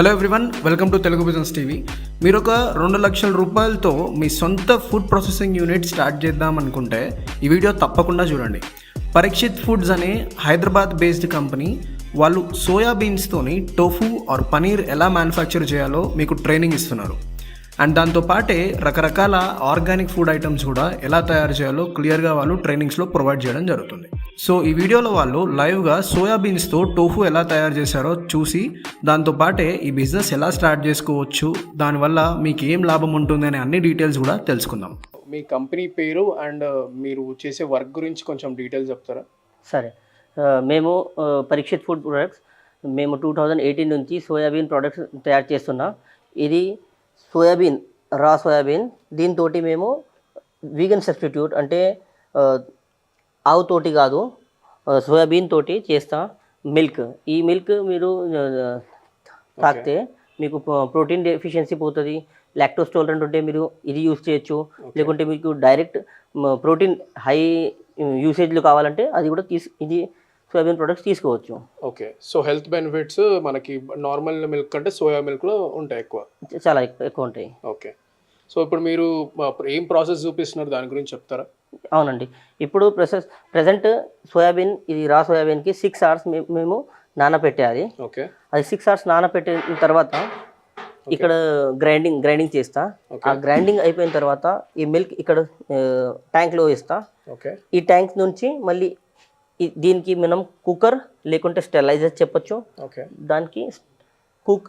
Hello everyone welcome to Telugu business TV మీరు ఒక రెండు లక్షల రూపాయలతో మీ సొంత ఫుడ్ ప్రాసెసింగ్ యూనిట్ స్టార్ట్ చేద్దాం అనుకుంటే ఈ వీడియో తప్పకుండా చూడండి. పరీక్షిత్ ఫుడ్స్ అనే హైదరాబాద్ బేస్డ్ కంపెనీ వాళ్ళు సోయా బీన్స్తోని టోఫు ఆర్ పనీర్ ఎలా మ్యానుఫ్యాక్చర్ చేయాలో మీకు ట్రైనింగ్ ఇస్తున్నారు. అండ్ దాంతో పాటే రకరకాల ఆర్గానిక్ ఫుడ్ ఐటమ్స్ కూడా ఎలా తయారు చేయాలో క్లియర్గా వాళ్ళు ట్రైనింగ్స్లో ప్రొవైడ్ చేయడం జరుగుతుంది. సో ఈ వీడియోలో వాళ్ళు లైవ్గా సోయాబీన్స్తో టోఫు ఎలా తయారు చేశారో చూసి దాంతో పాటే ఈ బిజినెస్ ఎలా స్టార్ట్ చేసుకోవచ్చు దానివల్ల మీకు ఏం లాభం ఉంటుంది అనే అన్ని డీటెయిల్స్ కూడా తెలుసుకుందాం. మీ కంపెనీ పేరు అండ్ మీరు చేసే వర్క్ గురించి కొంచెం డీటెయిల్స్ చెప్తారా? సరే. మేము పరీక్షిత్ ఫుడ్ ప్రొడక్ట్స్ మేము టూ థౌజండ్ ఎయిటీన్ నుంచి సోయాబీన్ ప్రొడక్ట్స్ తయారు చేస్తున్నాం. ఇది సోయాబీన్ రా సోయాబీన్. దీంతో మేము వీగన్ సబ్స్టిట్యూట్ అంటే ఆ, ఆవు తోటి కాదు సోయాబీన్ తోటి చేస్తా మిల్క్ ఈ మిల్క్ మీరు తాగితే మీకు ప్రోటీన్ డెఫిషియన్సీ పోతుంది. లాక్టోస్ టాలరెంట్ ఉంటే మీరు ఇది యూస్ చేయొచ్చు. లేకుంటే మీకు డైరెక్ట్ ప్రోటీన్ హై యూసేజ్లు కావాలంటే అది కూడా తీసు ఇది సోయాబీన్ ప్రొడక్ట్స్ తీసుకోవచ్చు. ఓకే. సో హెల్త్ బెనిఫిట్స్ మనకి నార్మల్ మిల్క్ కంటే సోయా మిల్క్లో ఉంటాయి ఎక్కువ. చాలా ఎక్కు- ఎక్కువ ఉంటాయి. ఓకే. సో ఇప్పుడు మీరు ఏం ప్రాసెస్ చూపిస్తున్నారు? దాని గురించి చెప్తారా? అవునండి. ఇప్పుడు ప్రొసెస్ ప్రజెంట్ సోయాబీన్ ఇది రా సోయాబీన్కి సిక్స్ అవర్స్ మేము నానబెట్టాలి ఓకే. అది సిక్స్ అవర్స్ నానబెట్టిన తర్వాత ఇక్కడ గ్రైండింగ్ గ్రైండింగ్ చేస్తా. ఆ గ్రైండింగ్ అయిపోయిన తర్వాత ఈ మిల్క్ ఇక్కడ ట్యాంక్లో వేస్తా. ఓకే. ఈ ట్యాంక్ నుంచి మళ్ళీ దీనికి మనం కుక్కర్ లేకుంటే స్టెరిలైజర్ చెప్పొచ్చు. ఓకే దానికి కుక్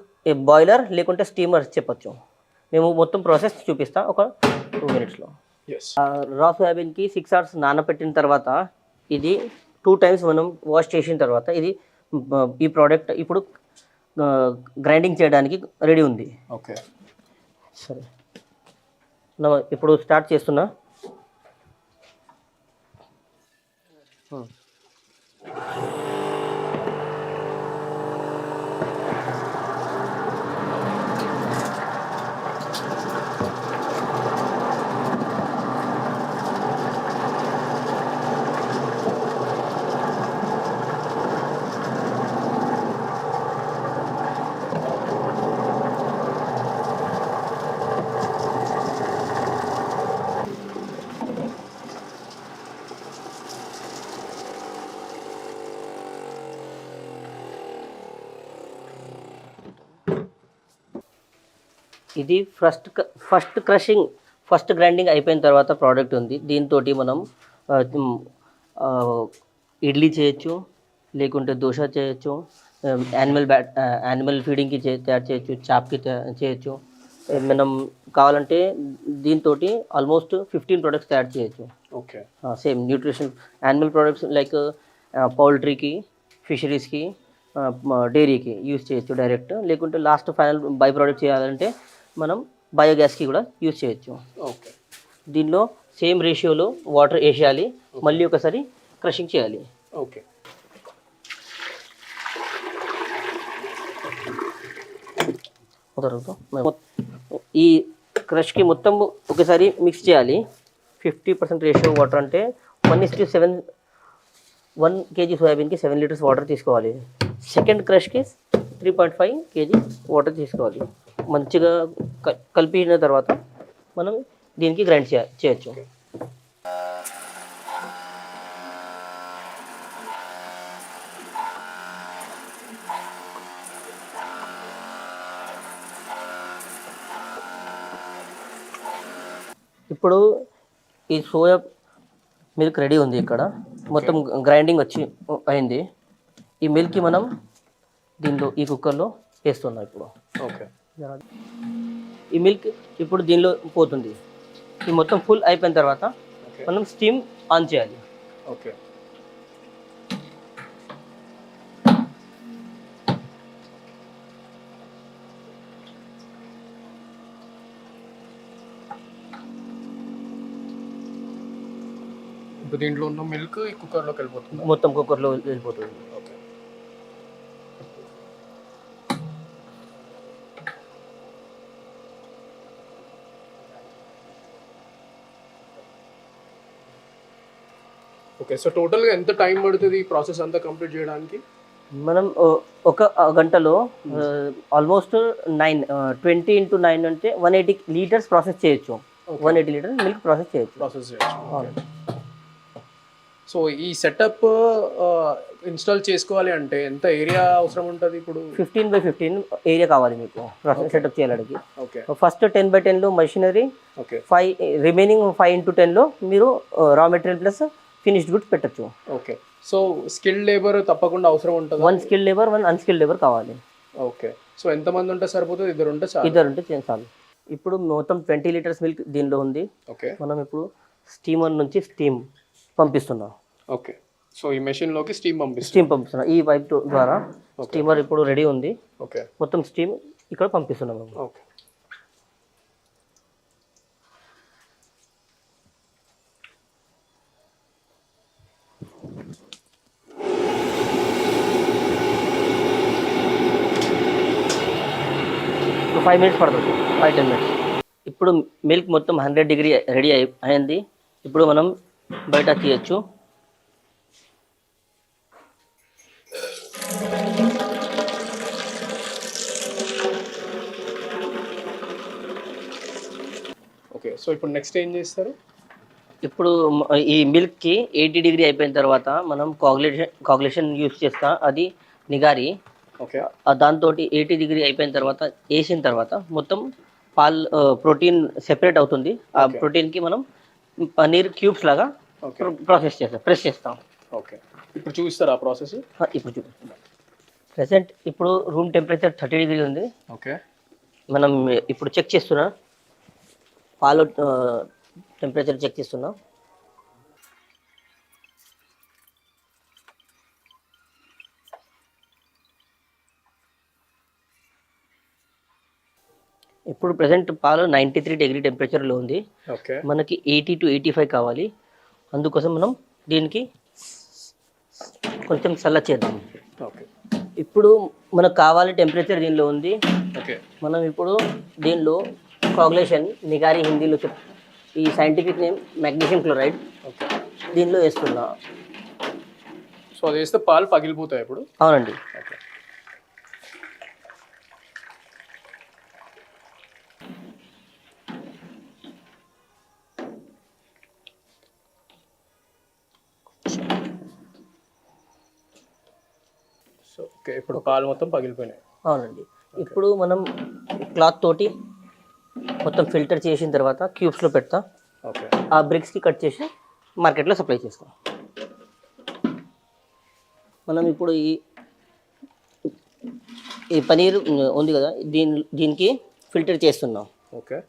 బాయిలర్ లేకుంటే స్టీమర్ చెప్పొచ్చు. మేము మొత్తం ప్రాసెస్ చూపిస్తా ఒక టూ మినిట్స్లో రా సోయాబీన్కి సిక్స్ అవర్స్ నానబెట్టిన తర్వాత ఇది టూ టైమ్స్ మనం వాష్ చేసిన తర్వాత ఇది ఈ ప్రోడక్ట్ ఇప్పుడు గ్రైండింగ్ చేయడానికి రెడీ ఉంది. ఓకే సరే. ఇప్పుడు స్టార్ట్ చేస్తున్నా. Thank you. ఇది first first crushing first grinding అయిపోయిన తర్వాత ప్రోడక్ట్ ఉంది. దీంతో మనం ఇడ్లీ చేయొచ్చు లేకుంటే దోశ చేయొచ్చు యానిమల్ బ్యాట్ యానిమల్ ఫీడింగ్కి చే తయారు చేయొచ్చు చాప్కి చేయొచ్చు. మనం కావాలంటే దీంతో ఆల్మోస్ట్ ఫిఫ్టీన్ ప్రొడక్ట్స్ తయారు చేయొచ్చు. Okay. Same nutrition animal products like పౌల్ట్రీకి ఫిషరీస్కి డైరీకి యూస్ చేయొచ్చు డైరెక్ట్ లేకుంటే లాస్ట్ ఫైనల్ బై ప్రోడక్ట్ చేయాలంటే మనం బయోగ్యాస్కి కూడా యూస్ చేయొచ్చు. ఓకే. దీనిలో సేమ్ రేషియోలో వాటర్ వేసేయాలి మళ్ళీ ఒకసారి క్రషింగ్ చేయాలి. ఓకే. ఈ క్రష్కి మొత్తం ఒకసారి మిక్స్ చేయాలి. ఫిఫ్టీ పర్సెంట్ రేషియో వాటర్ అంటే one is to seven one KG సోయాబీన్కి seven litres water తీసుకోవాలి. Second క్రష్కి three point five KG water తీసుకోవాలి. మంచిగా కలిపిన తర్వాత మనం దీనికి గ్రైండ్ చేయ చేయొచ్చు. ఇప్పుడు ఈ సోయా మిల్క్ రెడీ ఉంది ఇక్కడ. మొత్తం గ్రైండింగ్ వచ్చి అయింది. ఈ మిల్క్కి మనం దీనిలో ఈ కుక్కర్లో వేస్తున్నాం ఇప్పుడు. ఓకే ఈ మిల్క్ ఇప్పుడు దీనిలో పోతుంది. ఈ మొత్తం ఫుల్ అయిపోయిన తర్వాత మనం స్టీమ్ ఆన్ చేయాలి. ఓకే ఇప్పుడు దీంట్లో ఉన్న మిల్క్ ఈ కుక్కర్లోకి వెళ్ళిపోతుంది? మొత్తం కుక్కర్లో వెళ్ళిపోతుంది. ఓకే సో టోటల్గా ఎంత టైం పడుతుంది ఈ ప్రాసెస్ అంతా కంప్లీట్ చేయడానికి? మనం ఒక గంటలో almost nine twenty into nine అంటే వన్ ఎయిటీ లీటర్స్ ప్రాసెస్ చేయొచ్చు. One eighty litres milk process చేయొచ్చు. ప్రాసెస్ చేయొచ్చు. సో ఈ సెటప్ ఇన్స్టాల్ చేసుకోవాలి అంటే ఎంత ఏరియా అవసరం ఉంటుంది ఇప్పుడు? ఫిఫ్టీన్ బై ఫిఫ్టీన్ ఏరియా కావాలి మీకు. ప్రాసెస్ సెటప్ చేయడానికి ఓకే ఫస్ట్ టెన్ బై టెన్లో machinery okay five remaining five into టెన్లో మీరు raw material plus finished goods పెట్టచ్చు. ఓకే సో స్కిల్డ్ లేబర్ తప్పకుండా అవసరం ఉంటుందా? One skill labour one unskill labour కావాలి. ఓకే సో ఎంతమంది ఉంటే సరిపోతుంది? ఇద్దరు ఉంటే చాలు. ఇద్దరు ఉంటే చాలు. ఇప్పుడు మొత్తం ట్వంటీ లీటర్స్ మిల్క్ దీనిలో ఉంది. ఓకే మనం ఇప్పుడు స్టీమర్ నుంచి స్టీమ్ పంపిస్తున్నాం. ఓకే సో ఈ మెషిన్లోకి స్టీమ్ పంపిస్తుంది స్టీమ్ పంపిస్తున్నాం. ఈ పైప్ ద్వారా స్టీమర్ ఇప్పుడు రెడీ ఉంది. ఓకే మొత్తం స్టీమ్ ఇక్కడ పంపిస్తున్నాం. ఓకే ఫైవ్ మినిట్స్ పడుతుంది. Five ten minutes. ఇప్పుడు మిల్క్ మొత్తం హండ్రెడ్ డిగ్రీ రెడీ అయి అయింది. ఇప్పుడు మనం బయట తీయచ్చు. ఓకే సో ఇప్పుడు నెక్స్ట్ ఏం చేస్తారు? ఇప్పుడు ఈ మిల్క్కి ఎయిటీ డిగ్రీ అయిపోయిన తర్వాత మనం కాగులేషన్ కాగులేషన్ యూస్ చేస్తా. అది నిగారి దాంతో ఎయిటీ డిగ్రీ అయిపోయిన తర్వాత వేసిన తర్వాత మొత్తం పాల్ ప్రోటీన్ సెపరేట్ అవుతుంది. ఆ ప్రోటీన్కి మనం పన్నీర్ క్యూబ్స్ లాగా ప్రాసెస్ చేస్తాం ప్రెస్ చేస్తాం. ఓకే. ఇప్పుడు చూపిస్తారా ఆ ప్రాసెస్? ఇప్పుడు చూపిస్తాం ప్రెసెంట్ ఇప్పుడు రూమ్ టెంపరేచర్ థర్టీ డిగ్రీ ఉంది. ఓకే. మనం ఇప్పుడు చెక్ చేస్తున్నా. పాలు టెంపరేచర్ చెక్ చేస్తున్నా. ఇప్పుడు ప్రజెంట్ పాలు నైంటీ త్రీ డిగ్రీ టెంపరేచర్లో ఉంది. ఓకే. మనకి ఎయిటీ టు ఎయిటీ ఫైవ్ కావాలి. అందుకోసం మనం దీనికి కొంచెం చల్ల చేద్దాం. ఓకే. ఇప్పుడు మనకు కావాలి టెంపరేచర్ దీనిలో ఉంది. ఓకే. మనం ఇప్పుడు దీనిలో కాగులేషన్ నిగారి హిందీలో ఈ scientific name magnesium chloride okay. దీనిలో వేస్తున్నా. సో అది వేస్తే పాలు పగిలిపోతాయి ఇప్పుడు? అవునండి. ఓకే ఇప్పుడు పాలు మొత్తం పగిలిపోయినాయి. అవునండి. ఇప్పుడు మనం క్లాత్ తోటి మొత్తం ఫిల్టర్ చేసిన తర్వాత క్యూబ్స్లో పెడతా. ఓకే. ఆ బ్రిక్స్కి కట్ చేసి మార్కెట్లో సప్లై చేస్తాం. మనం ఇప్పుడు ఈ ఈ పనీర్ ఉంది కదా దీని దీనికి ఫిల్టర్ చేస్తున్నాం. ఓకే.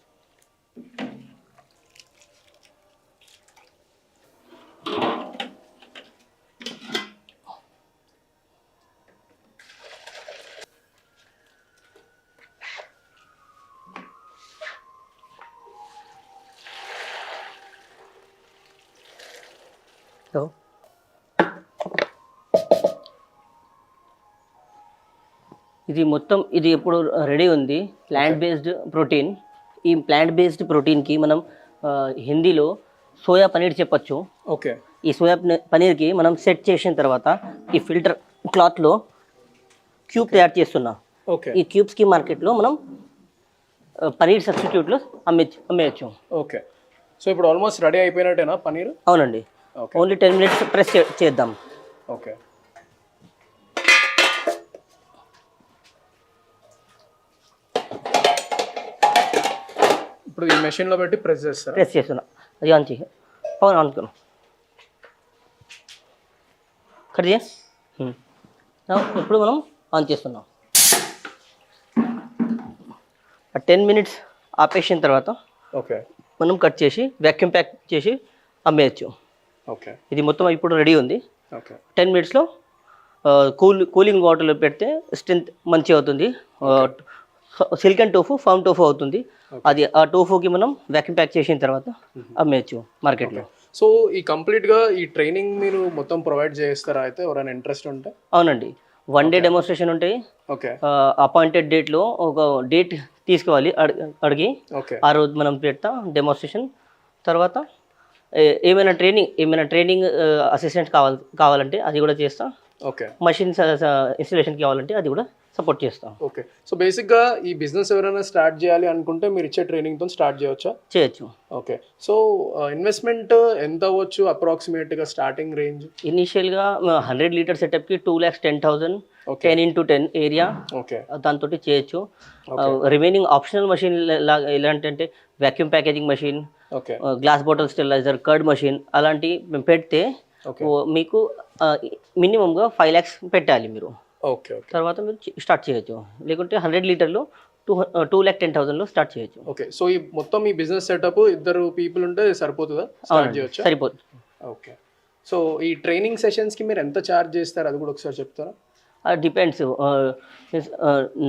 సో. ఇది మొత్తం ఇది ఇప్పుడు రెడీ ఉంది. ప్లాంట్ బేస్డ్ ప్రోటీన్ ఈ ప్లాంట్ బేస్డ్ ప్రోటీన్కి మనం హిందీలో సోయా పనీర్ చెప్పొచ్చు. ఓకే ఈ సోయా పనీ- పనీర్కి మనం సెట్ చేసిన తర్వాత ఈ ఫిల్టర్ క్లాత్లో క్యూబ్ తయారు చేస్తున్నాం. ఓకే ఈ క్యూబ్స్కి మార్కెట్లో మనం పనీర్ సబ్స్టిట్యూట్లో అమ్మే అమ్మేయచ్చు. ఓకే సో ఇప్పుడు ఆల్మోస్ట్ రెడీ అయిపోయినట్టేనా పన్నీర్ అవునండి. ఓన్లీ టెన్ మినిట్స్ ప్రెస్ చేద్దాం. ఓకే. ఇప్పుడు ఈ మెషిన్లో పెట్టి ప్రెస్ చేస్తారా? ప్రెస్ చేస్తున్నా. అది ఆన్ చేయి. పవన్ అనుకున్నా. Now, ఇప్పుడు మనం ఆన్ చేస్తున్నాం. టెన్ మినిట్స్ ఆపేసిన తర్వాత ఓకే. మనం కట్ చేసి వ్యాక్యూమ్ ప్యాక్ చేసి అమ్మేయచ్చు. ఓకే. ఇది మొత్తం ఇప్పుడు రెడీ ఉంది. ఓకే. టెన్ మినిట్స్లో కూల్ కూలింగ్ వాటర్లో పెడితే స్ట్రెంత్ మంచిగా అవుతుంది. Silk and tofu firm tofu అవుతుంది. అది ఆ టోఫుకి మనం వ్యాక్యూమ్ ప్యాక్ చేసిన తర్వాత అమ్మేయచ్చు మార్కెట్లో సో ఈ కంప్లీట్గా ఈ ట్రైనింగ్ మీరు మొత్తం ప్రొవైడ్ చేస్తారా అయితే? ఎవరైనా ఇంట్రెస్ట్ ఉంటే? అవునండి. వన్ డే డెమోన్స్ట్రేషన్ ఉంటాయి. ఓకే. అపాయింటెడ్ డేట్లో ఒక డేట్ తీసుకోవాలి అడి- అడిగి ఓకే. ఆ రోజు మనం పెడతాం డెమోన్స్ట్రేషన్ తర్వాత ఏమైనా ట్రైనింగ్ ఏమైనా ట్రైనింగ్ అసిస్టెంట్ కావాలి కావాలంటే అది కూడా చేస్తాం. ఓకే. మషిన్ ఇన్స్టలేషన్కి కావాలంటే అది కూడా సపోర్ట్ చేస్తాం. ఓకే. సో బేసిక్గా ఈ బిజినెస్ ఎవరైనా స్టార్ట్ చేయాలి అనుకుంటే మీరు ఇచ్చే ట్రైనింగ్తో స్టార్ట్ చేయవచ్చా చేయొచ్చు? ఓకే. సో ఇన్వెస్ట్మెంట్ ఎంత అవ్వచ్చు అప్రాక్సిమేట్గా స్టార్టింగ్ రేంజ్ ఇనీషియల్గా hundred litre సెటప్కి two lakhs ten thousand ten into ten area okay. దాంతో చేయొచ్చు. రిమైనింగ్ ఆప్షనల్ మషిన్ ఎలాంటి అంటే vacuum packaging machine glass bottle steriliser curd machine అలాంటివి మేము పెడితే మీకు మినిమంగా ఫైవ్ ల్యాక్స్ పెట్టాలి మీరు. ఓకే తర్వాత మీరు స్టార్ట్ చేయొచ్చు. లేకుంటే హండ్రెడ్ లీటర్లు టూ టూ ల్యాక్ టెన్ థౌసండ్లో స్టార్ట్ చేయొచ్చు. ఓకే సో ఈ మొత్తం ఈ బిజినెస్ సెటప్ ఇద్దరు పీపుల్ ఉంటే సరిపోతుందా? సరిపోతుంది. ఓకే సో ఈ ట్రైనింగ్ సెషన్స్కి మీరు ఎంత ఛార్జ్ చేస్తారు? అది కూడా ఒకసారి చెప్తారా? Depends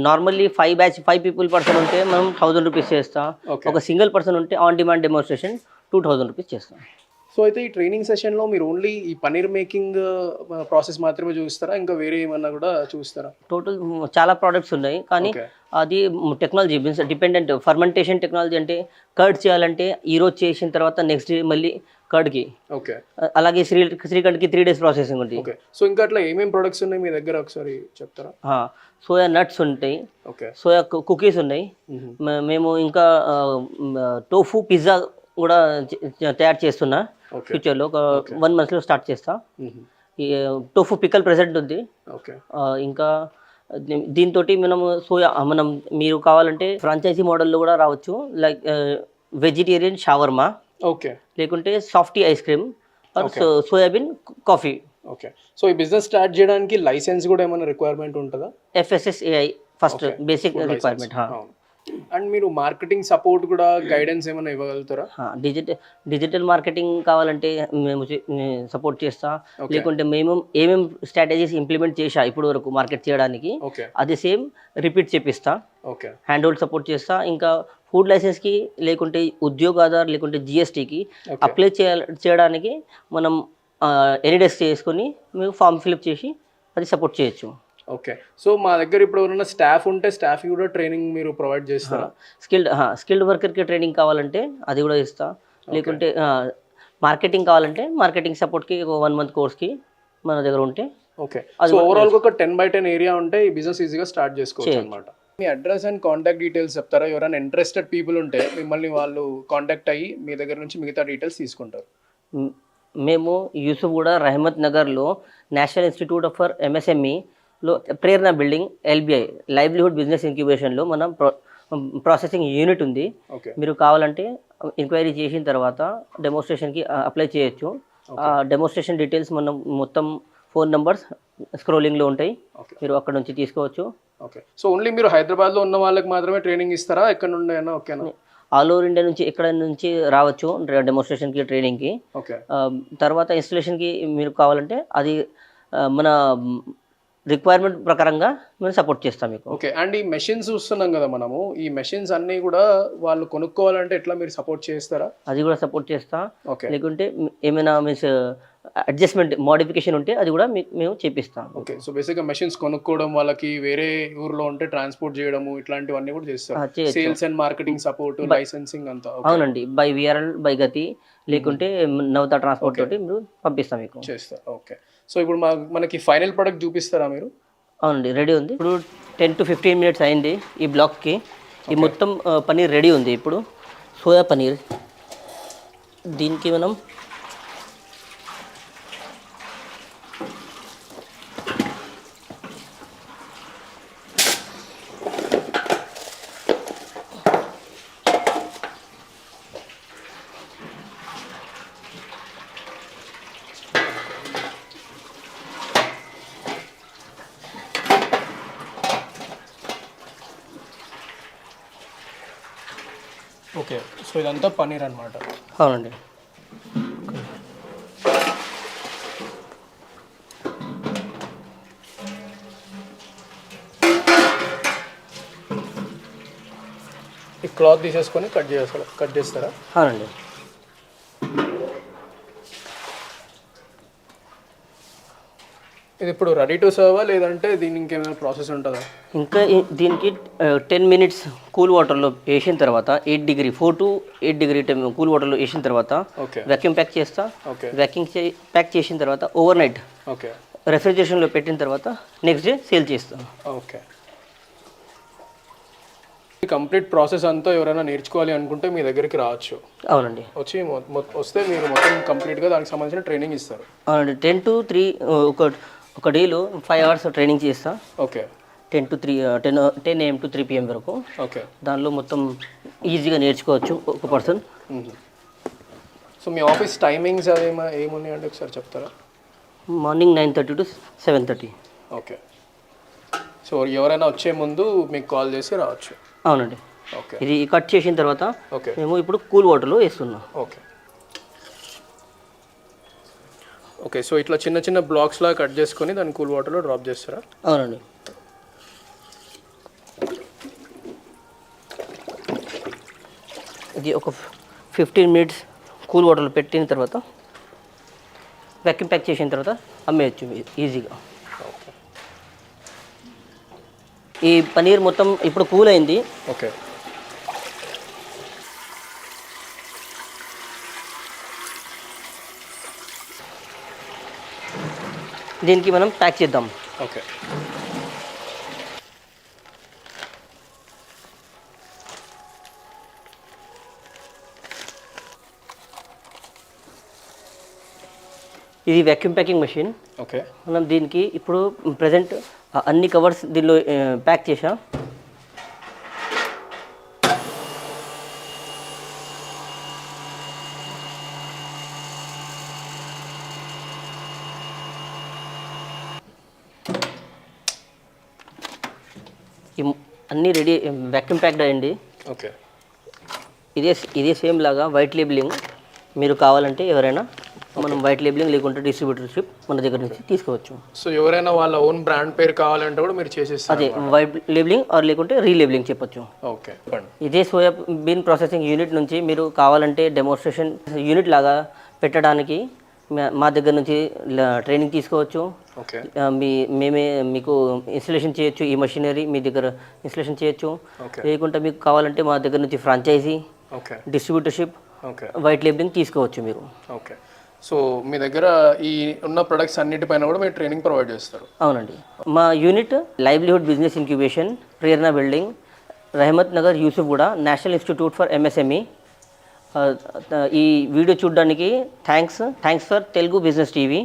normally five batch five people person ఉంటే మనం థౌజండ్ రూపీస్ చేస్తాం. ఒక సింగిల్ పర్సన్ ఉంటే on demand demonstration two thousand rupees చేస్తాం. సో అయితే ఈ ట్రైనింగ్ సెషన్లో మీరు ఓన్లీ ఈ పనీర్ మేకింగ్ ప్రాసెస్ మాత్రమే చూస్తారా ఇంకా వేరే ఏమన్నా కూడా చూస్తారా టోటల్ చాలా ప్రోడక్ట్స్ ఉన్నాయి. కానీ అది technology means dependent fermentation technology అంటే కర్డ్ చేయాలంటే ఈ రోజు చేసిన తర్వాత నెక్స్ట్ డే మళ్ళీ కర్డ్కి. ఓకే. అలాగే శ్రీ శ్రీకర్డ్కి త్రీ డేస్ ప్రాసెసింగ్ ఉంది ఓకే. సో ఇంకా అట్లా ఏమేమి ప్రొడక్ట్స్ ఉన్నాయి మీ దగ్గర? ఒకసారి చెప్తారా? సోయా నట్స్ ఉంటాయి. ఓకే. సోయా కుకీస్ ఉన్నాయి. మేము. ఇంకా టోఫు పిజ్జా కూడా తయారు చేస్తున్నా. ఫ్యూచర్లో ఒక వన్ మంత్స్లో స్టార్ట్ చేస్తా. టోఫు పికల్ ప్రెసెంట్ ఉంది. ఇంకా దీంతో మనము సోయా మనం మీరు కావాలంటే ఫ్రాంచైజీ మోడల్లో కూడా రావచ్చు. Like vegetarian shawarma. ఓకే. లేకుంటే softy ice cream. Soybean coffee. Okay. So ఈ బిజినెస్ స్టార్ట్ చేయడానికి లైసెన్స్ కూడా ఏమైనా రిక్వైర్మెంట్ ఉంటుందా? FSSAI first basic requirement and మీరు మార్కెటింగ్ సపోర్ట్ కూడా గైడెన్స్ ఏమైనా ఇవ్వగలుగుతారా? డిజిటల్ డిజిటల్ మార్కెటింగ్ కావాలంటే మేము సపోర్ట్ చేస్తా. లేకుంటే మేము ఏమేమి స్ట్రాటజీస్ ఇంప్లిమెంట్ చేసా ఇప్పుడు వరకు మార్కెట్ చేయడానికి అది సేమ్ రిపీట్ చేపిస్తా. ఓకే. హ్యాండ్ హోల్డ్ సపోర్ట్ చేస్తా. ఇంకా ఫుడ్ లైసెన్స్కి లేకుంటే ఉద్యోగ ఆధార్ లేకుంటే జిఎస్టీకి. అప్లై చేయడానికి మనం ఎనీ డెస్క్ చేసుకొని మేము ఫామ్ ఫిల్అప్ చేసి అది సపోర్ట్ చేయొచ్చు. ఓకే. సో మా దగ్గర ఇప్పుడు ఎవరైనా స్టాఫ్ ఉంటే స్టాఫ్ కూడా ట్రైనింగ్ మీరు ప్రొవైడ్ చేస్తారా? స్కిల్డ్ స్కిల్డ్ వర్కర్కి ట్రైనింగ్ కావాలంటే అది కూడా ఇస్తా. లేకుంటే మార్కెటింగ్ కావాలంటే మార్కెటింగ్ సపోర్ట్కి వన్ మంత్ కోర్స్కి మన దగ్గర ఉంటే ఓకే. సో ఓవరాల్ ఒక టెన్ బై టెన్ ఏరియా ఉంటే ఈ బిజినెస్ ఈజీగా స్టార్ట్ చేసుకోవచ్చు అనమాట మీ అడ్రస్ అండ్ కాంటాక్ట్ డీటెయిల్స్ చెప్తారా? ఎవరైనా ఇంట్రెస్టెడ్ పీపుల్ ఉంటే మిమ్మల్ని వాళ్ళు కాంటాక్ట్ అయ్యి మీ దగ్గర నుంచి మిగతా డీటెయిల్స్ తీసుకుంటారు. మేము యూసుఫ్గూడ రహమత్ నగర్లో national institute of for ఎంఎస్ఎంఈలో Prerana building LBI livelihood business ఇంక్యుబేషన్లో మనం ప్రో ప్రాసెసింగ్ యూనిట్ ఉంది. ఓకే. మీరు కావాలంటే ఎంక్వైరీ చేసిన తర్వాత డెమోన్స్ట్రేషన్కి అప్లై చేయొచ్చు. ఆ డెమోన్స్ట్రేషన్ డీటెయిల్స్ మనం మొత్తం ఫోన్ నంబర్స్ స్క్రోలింగ్లో ఉంటాయి. ఓకే. మీరు అక్కడ నుంచి తీసుకోవచ్చు. ఓకే. సో ఓన్లీ మీరు హైదరాబాద్లో ఉన్న వాళ్ళకి మాత్రమే ట్రైనింగ్ ఇస్తారా? ఎక్కడ నుండి అయినా ఓకేనా? ఆల్ ఓవర్ ఇండియా నుంచి ఎక్కడ నుంచి రావచ్చు డెమోన్స్ట్రేషన్కి ట్రైనింగ్కి ఓకే. తర్వాత ఇన్స్టలేషన్కి మీరు కావాలంటే అది మన రిక్వైర్మెంట్ ప్రకారంగా మేము సపోర్ట్ చేస్తాం మీకు. ఓకే అండ్ ఈ మెషిన్స్ చూస్తున్నాం కదా మనము ఈ మెషిన్స్ అన్నీ కూడా వాళ్ళు కొనుక్కోవాలంటే ఎట్లా మీరు సపోర్ట్ చేస్తారా? అది కూడా సపోర్ట్ చేస్తా. ఓకే. లేకుంటే ఏమైనా మీన్స్ అడ్జస్ట్మెంట్ మోడిఫికేషన్ ఉంటే అది కూడా మీకు మేము చేపిస్తాం. ఓకే సో బేసిక్గా మెషిన్స్ కొనుక్కోవడం వాళ్ళకి వేరే ఊర్లో ఉంటే ట్రాన్స్పోర్ట్ చేయడము ఇట్లాంటివన్నీ కూడా చేస్తారు. Sales and marketing support licensing అంతా. అవునండి బై విఆర్ఎల్ బై గతి లేకుంటే నవత ట్రాన్స్పోర్ట్ తోటి మీరు పంపిస్తాం మీకు. చేస్తారు ఓకే. సో ఇప్పుడు మా మనకి ఫైనల్ ప్రొడక్ట్ చూపిస్తారా మీరు? అవునండి రెడీ ఉంది. ఇప్పుడు టెన్ టు ఫిఫ్టీన్ మినిట్స్ అయింది ఈ బ్లాక్కి. ఈ మొత్తం పనీర్ రెడీ ఉంది ఇప్పుడు. సోయా పనీర్ దీనికి మనం సో ఇదంతా పన్నీర్ అన్నమాట. అవునండి. ఈ క్లాత్ తీసేసుకొని కట్ చేస్తారా కట్ చేస్తారా? అవునండి. ఇది ఇప్పుడు రెడీ టు సర్వా లేదంటే దీనికి ఇంకేమైనా ప్రాసెస్ ఉంటుందా? ఇంకా దీనికి టెన్ మినిట్స్ కూల్ వాటర్లో వేసిన తర్వాత eight degree four to eight degree cool వాటర్లో వేసిన తర్వాత ఓకే వ్యాక్యూమ్ ప్యాక్ చేస్తా. ఓకే వ్యాక్యూమ్ ప్యాక్ చేసిన తర్వాత ఓవర్ నైట్ ఓకే రెఫ్రిజరేషన్లో పెట్టిన తర్వాత నెక్స్ట్ డే సేల్ చేస్తాం. ఓకే కంప్లీట్ ప్రాసెస్ అంతా ఎవరైనా నేర్చుకోవాలి అనుకుంటే మీ దగ్గరికి రావచ్చు. అవునండి. వచ్చి వస్తే మీరు మొత్తం కంప్లీట్గా దానికి సంబంధించిన ట్రైనింగ్ ఇస్తారు. అవునండి. టెన్ టు త్రీ ఒక ఒక డేలో ఫైవ్ అవర్స్ ట్రైనింగ్ చేస్తా. Okay. Ten to three ten ten AM to three PM వరకు. ఓకే. దానిలో మొత్తం ఈజీగా నేర్చుకోవచ్చు ఒక పర్సన్ సో మీ ఆఫీస్ టైమింగ్స్ అవి ఏమ- ఏమున్నాయండి ఒకసారి చెప్తారా? Morning nine thirty to seven thirty. Okay. So ఎవరైనా వచ్చే ముందు మీకు కాల్ చేసి రావచ్చు. అవునండి. ఓకే. ఇది కట్ చేసిన తర్వాత ఓకే. మేము ఇప్పుడు కూల్ వాటర్లో వేస్తున్నాం. ఓకే. ఓకే సో ఇట్లా చిన్న చిన్న బ్లాక్స్ లాగా కట్ చేసుకొని దాన్ని కూల్ వాటర్లో డ్రాప్ చేస్తారా? అవునండి. ఇది ఒక ఫిఫ్టీన్ మినిట్స్ కూల్ వాటర్లో పెట్టిన తర్వాత వ్యాక్యూమ్ ప్యాక్ చేసిన తర్వాత అమ్మేయచ్చు ఈజీగా. ఈ పనీర్ మొత్తం ఇప్పుడు కూల్ అయింది. ఓకే. దీనికి మనం ప్యాక్ చేద్దాం. ఓకే. ఇది వ్యాక్యూమ్ ప్యాకింగ్ మెషిన్ ఓకే. మనం దీనికి ఇప్పుడు ప్రజెంట్ అన్ని కవర్స్ దీనిలో ప్యాక్ చేసా అన్నీ రెడీ వ్యాక్యూమ్ ప్యాక్డ్ అయ్యండి. ఓకే. ఇదే ఇదే సేమ్ లాగా వైట్ లేబులింగ్ మీరు కావాలంటే ఎవరైనా మనం వైట్ లేబులింగ్ లేకుంటే డిస్ట్రిబ్యూటర్షిప్ మన దగ్గర నుంచి తీసుకోవచ్చు. సో ఎవరైనా వాళ్ళ ఓన్ బ్రాండ్ పేరు కావాలంటే కూడా మీరు చేసేస్తారు అదే వైట్ లేబులింగ్ ఆర్ లేకుంటే రీలేబులింగ్ చెప్పొచ్చు. ఓకే ఇదే సోయా బీన్ ప్రాసెసింగ్ యూనిట్ నుంచి మీరు కావాలంటే డెమోన్స్ట్రేషన్ యూనిట్ లాగా పెట్టడానికి మా- దగ్గర నుంచి ట్రైనింగ్ తీసుకోవచ్చు. మీ మేమే మీకు ఇన్స్టలేషన్ చేయొచ్చు ఈ మషినరీ మీ దగ్గర ఇన్స్టలేషన్ చేయొచ్చు. లేకుంటే మీకు కావాలంటే మా దగ్గర నుంచి franchisee okay. Distributorship white labelling తీసుకోవచ్చు మీరు. ఓకే. సో మీ దగ్గర ఈ ఉన్న ప్రొడక్ట్స్ అన్నిటిపైన కూడా మీరు ట్రైనింగ్ ప్రొవైడ్ చేస్తారు. అవునండి. మా unit livelihood business incubation Prerana building Rahmat Nagar Yousuf కూడా నేషనల్ ఇన్స్టిట్యూట్ ఫర్ ఎంఎస్ఎంఈ ఈ వీడియో చూడడానికి thanks thanks for Telugu business TV